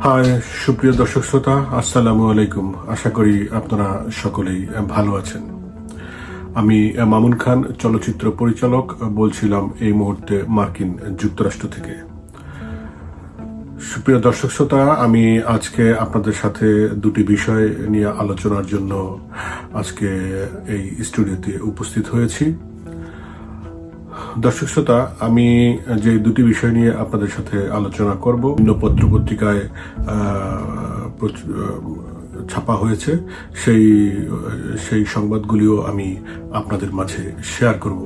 High, সুপ্রিয় দর্শক শ্রোতা, আসসালামু আলাইকুম। আশা করি আপনারা সকলেই ভালো আছেন। আমি মামুন খান, চলচ্চিত্র পরিচালক, বলছিলাম এই মুহূর্তে মার্কিন যুক্তরাষ্ট্র থেকে। সুপ্রিয় দর্শক শ্রোতা, আমি আজকে আপনাদের সাথে দুটি বিষয় নিয়ে আলোচনার জন্য আজকে এই স্টুডিওতে উপস্থিত হয়েছি। দর্শক শ্রোতা, আমি যে দুটি বিষয় নিয়ে আপনাদের সাথে আলোচনা করব, বিভিন্ন পত্র পত্রিকায় ছাপা হয়েছে, সেই সেই সংবাদগুলিও আমি আপনাদের মাঝে শেয়ার করব।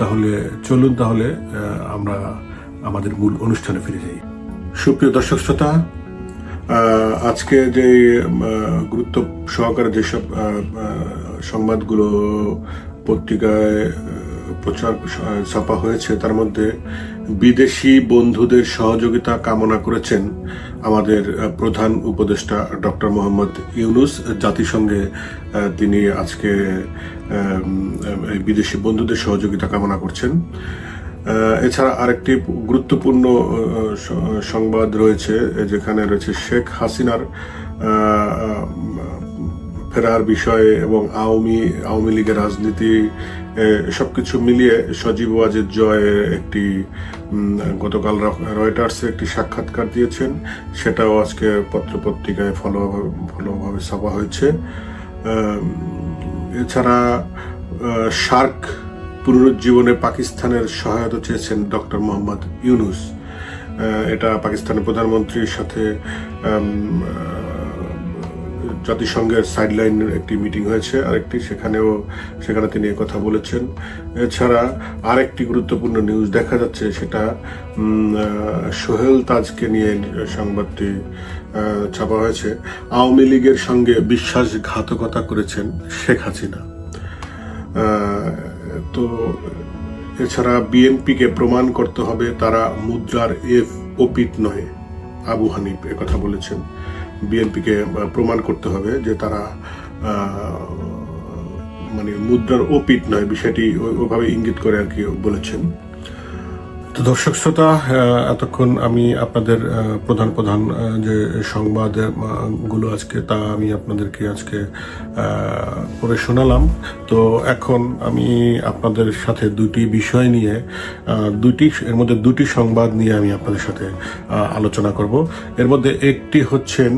তাহলে চলুন তাহলে আমরা আমাদের মূল অনুষ্ঠানে ফিরে যাই। সুপ্রিয় দর্শক শ্রোতা আজকে যে গুরুত্ব সহকারে যেসব সংবাদগুলো, পত্রিকায় প্রচার ছাপা হয়েছে। তার মধ্যে বিদেশি বন্ধুদের সহযোগিতা কামনা করেছেন আমাদের প্রধান উপদেষ্টা ডক্টর মোহাম্মদ ইউনুস। জাতিসংঘে তিনি আজকে বিদেশি বন্ধুদের সহযোগিতা কামনা করছেন। এছাড়া আরেকটি গুরুত্বপূর্ণ সংবাদ রয়েছে, যেখানে রয়েছে শেখ হাসিনার ফেরার বিষয়ে এবং আওয়ামী আওয়ামী লীগের রাজনীতি সবকিছু মিলিয়ে সজীব ওয়াজেদ জয় একটি গতকাল রয়টার্সে একটি সাক্ষাৎকার দিয়েছেন। সেটাও আজকে পত্রপত্রিকায় ফলো ফলোভাবে ছাপা হয়েছে। এছাড়া সার্ক পুনরুজ্জীবনে পাকিস্তানের সহায়তা চেয়েছেন ডক্টর মোহাম্মদ ইউনুস। এটা পাকিস্তানের প্রধানমন্ত্রীর সাথে জাতিসংঘের সাইডলাইন একটি মিটিং হয়েছে, আরেকটি সেখানেও, সেখানে তিনি কথা বলেছেন। এছাড়া আরেকটি গুরুত্বপূর্ণ নিউজ দেখা যাচ্ছে, সেটা সোহেল তাজকে নিয়ে সংবাদটি ছাপা হয়েছে। আওয়ামী লীগের সঙ্গে বিশ্বাসঘাতকতা করেছেন শেখ হাসিনা। তো এছাড়া বিএনপিকে প্রমাণ করতে হবে, তারা মুদ্রার এফ ওপিট নয়। আবু হানিফ কথা বলেছেন। বিএনপিকে প্রমাণ করতে হবে যে তারা মানে মুদ্রার ওপিট নয়, বিষয়টি ওই- ওইভাবে ইঙ্গিত করে আর কি বলেছেন। তো দর্শক শ্রোতা এতক্ষণ আমি আপনাদের প্রধান প্রধান যে সংবাদগুলো আজকে, তা আমি আপনাদেরকে আজকে পড়ে শোনালাম। তো এখন আমি আপনাদের সাথে দুটি বিষয় নিয়ে দুটি, এর মধ্যে দুটি সংবাদ নিয়ে আমি আপনাদের সাথে আলোচনা করব। এর মধ্যে একটি হচ্ছেন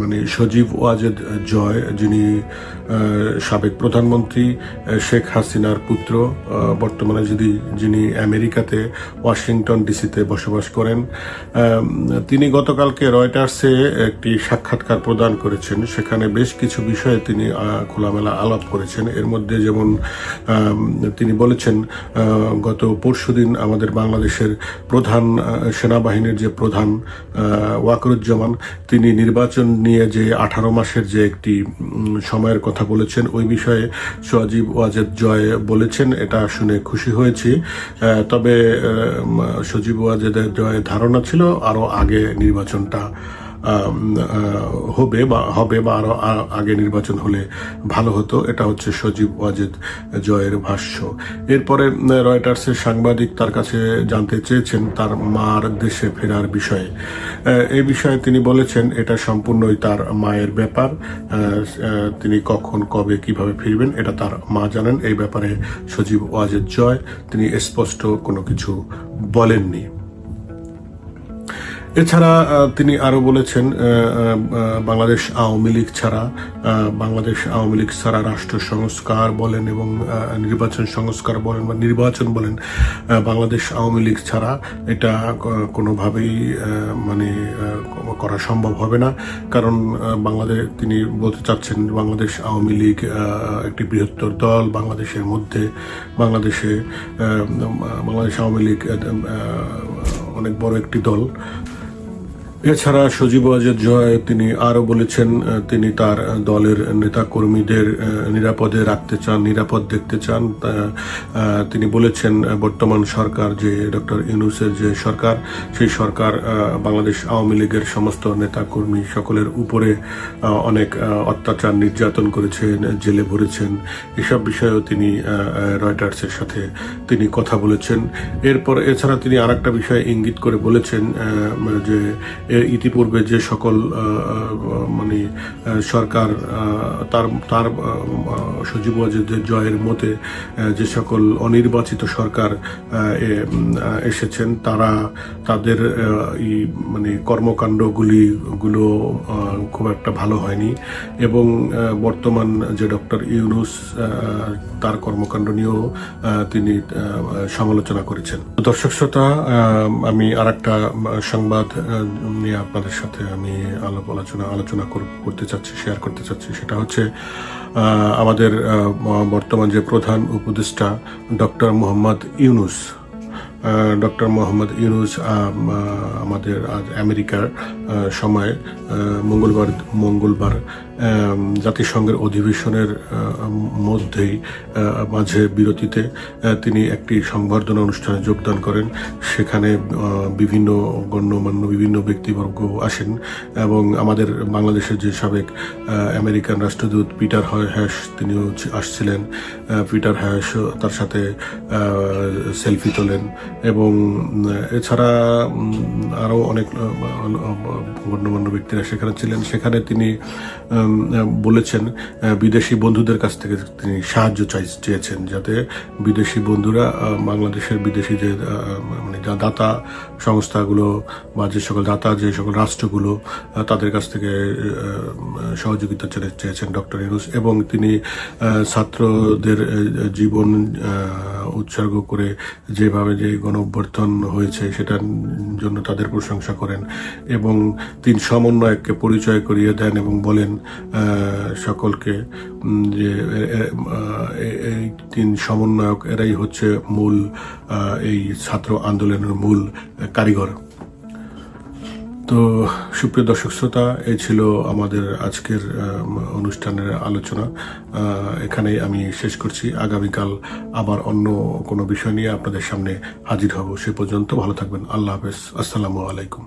মানে সজীব ওয়াজেদ জয়, যিনি সাবেক প্রধানমন্ত্রী শেখ হাসিনার পুত্র বর্তমানে যদি যিনি আমেরিকাতে, ওয়াশিংটন ডিসিতে বসবাস করেন। তিনি গতকালকে রয়টার্সে একটি সাক্ষাৎকার প্রদান করেছেন। সেখানে বেশ কিছু বিষয়ে তিনি খোলামেলা আলাপ করেছেন। এর মধ্যে যেমন তিনি বলেছেন গত পরশুদিন আমাদের বাংলাদেশের প্রধান সেনাবাহিনীর যে প্রধান ওয়াকরুজ্জামান তিনি নির্বাচন নিয়ে যে আঠারো মাসের যে একটি সময়ের কথা বলেছেন, ওই বিষয়ে সজীব ওয়াজেদ জয় বলেছেন, এটা শুনে খুশি হয়েছি। তবে সজীব ওয়াজেদের জয় ধারণা ছিল আরও আগে নির্বাচনটা হবে বা হবে বা আরও আ- আগে নির্বাচন হলে ভালো হতো। এটা হচ্ছে সজীব ওয়াজেদ জয়ের ভাষ্য। এরপরে রয়টার্সের সাংবাদিক তার কাছে জানতে চেয়েছেন তার মার দেশে ফেরার বিষয়ে। এই বিষয়ে তিনি বলেছেন, এটা সম্পূর্ণই তার মায়ের ব্যাপার। তিনি কখন, কবে, কীভাবে ফিরবেন, এটা তার মা জানেন। এই ব্যাপারে সজীব ওয়াজেদ জয়। তিনি স্পষ্ট কোনো কিছু বলেননি। এছাড়া তিনি আরও বলেছেন বাংলাদেশ আওয়ামী লীগ ছাড়া বাংলাদেশ আওয়ামী লীগ ছাড়া রাষ্ট্র সংস্কার বলেন এবং নির্বাচন সংস্কার বলেন বা নির্বাচন বলেন বাংলাদেশ আওয়ামী লীগ ছাড়া এটা কোনোভাবেই মানে করা সম্ভব হবে না। কারণ বাংলাদেশ, তিনি বলতে চাচ্ছেন বাংলাদেশ আওয়ামী লীগ একটি বৃহত্তর দল, বাংলাদেশের মধ্যে, বাংলাদেশে বাংলাদেশ আওয়ামী লীগ অনেক বড় একটি দল। এছাড়া সজীব ওয়াজেদ জয় তিনি আরও বলেছেন তিনি তার দলের নেতা কর্মীদের নিরাপদে রাখতে চান, নিরাপদ দেখতে চান। তিনি বলেছেন বর্তমান সরকার যে ডক্টর ইউনুসের যে সরকার, সেই সরকার বাংলাদেশ আওয়ামী লীগের সমস্ত নেতা কর্মী সকলের উপরে অনেক অত্যাচার নির্যাতন করেছেন, জেলে ভরেছেন। এসব বিষয়েও তিনি রয়টার্সের সাথে তিনি কথা বলেছেন। এরপর এছাড়া তিনি আর একটা বিষয়ে ইঙ্গিত করে বলেছেন যে ইতিপূর্বে যে সকল মানে সরকার তার তার সজীব জয়ের মতে যে সকল অনির্বাচিত সরকার এসেছেন, তারা তাদের মানে কর্মকাণ্ডগুলি গুলো খুব একটা ভালো হয়নি এবং বর্তমান যে ডক্টর ইউনুস তার কর্মকাণ্ড নিয়েও তিনি সমালোচনা করেছেন। দর্শক শ্রোতা আমি আর একটা সংবাদ নিয়ে আপনাদের সাথে আমি আলাপ আলোচনা আলোচনা করতে চাচ্ছি শেয়ার করতে চাচ্ছি। সেটা হচ্ছে আমাদের বর্তমান যে প্রধান উপদেষ্টা ডক্টর মোহাম্মদ ইউনুস। ডক্টর মোহাম্মদ ইউনুস আমাদের আজ আমেরিকার সময় মঙ্গলবার মঙ্গলবার জাতিসংঘের অধিবেশনের মধ্যেই মাঝে বিরতিতে তিনি একটি সংবর্ধনা অনুষ্ঠানে যোগদান করেন। সেখানে বিভিন্ন গণ্যমান্য, বিভিন্ন ব্যক্তিবর্গ আসেন এবং আমাদের বাংলাদেশের যে সাবেক আমেরিকান রাষ্ট্রদূত পিটার হয় হ্যাশ, তিনিও আসছিলেন। পিটার হ্যাশ তার সাথে সেলফি তোলেন এবং এছাড়া আরও অনেক গণ্যমান্য ব্যক্তিরা সেখানে ছিলেন। সেখানে তিনি বলেছেন বিদেশি বন্ধুদের কাছ থেকে তিনি সাহায্য চাই, চেয়েছেন যাতে বিদেশি বন্ধুরা বাংলাদেশের বিদেশি যে মানে দাতা সংস্থাগুলো বা যে সকল দাতা, যে সকল রাষ্ট্রগুলো তাদের কাছ থেকে সহযোগিতা চেয়ে- চেয়েছেন ডক্টর ইউনুস এবং তিনি ছাত্রদের জীবন উৎসর্গ করে যেভাবে যে গণ অভ্যর্থন হয়েছে সেটার জন্য তাদের প্রশংসা করেন এবং তিন সমন্বয়ককে পরিচয় করিয়ে দেন এবং বলেন সকলকে যে, এ- এ- এই তিন সমন্বয়ক, এরাই হচ্ছে মূল এই ছাত্র আন্দোলনের মূল কারিগর। তো সুপ্রিয় দর্শক শ্রোতা, এই ছিল আমাদের আজকের অনুষ্ঠানের আলোচনা। এখানেই আমি শেষ করছি। আগামীকাল আবার অন্য কোনো বিষয় নিয়ে আপনাদের সামনে হাজির হব। সে পর্যন্ত ভালো থাকবেন। আল্লাহ হাফেজ। আসসালামু আলাইকুম।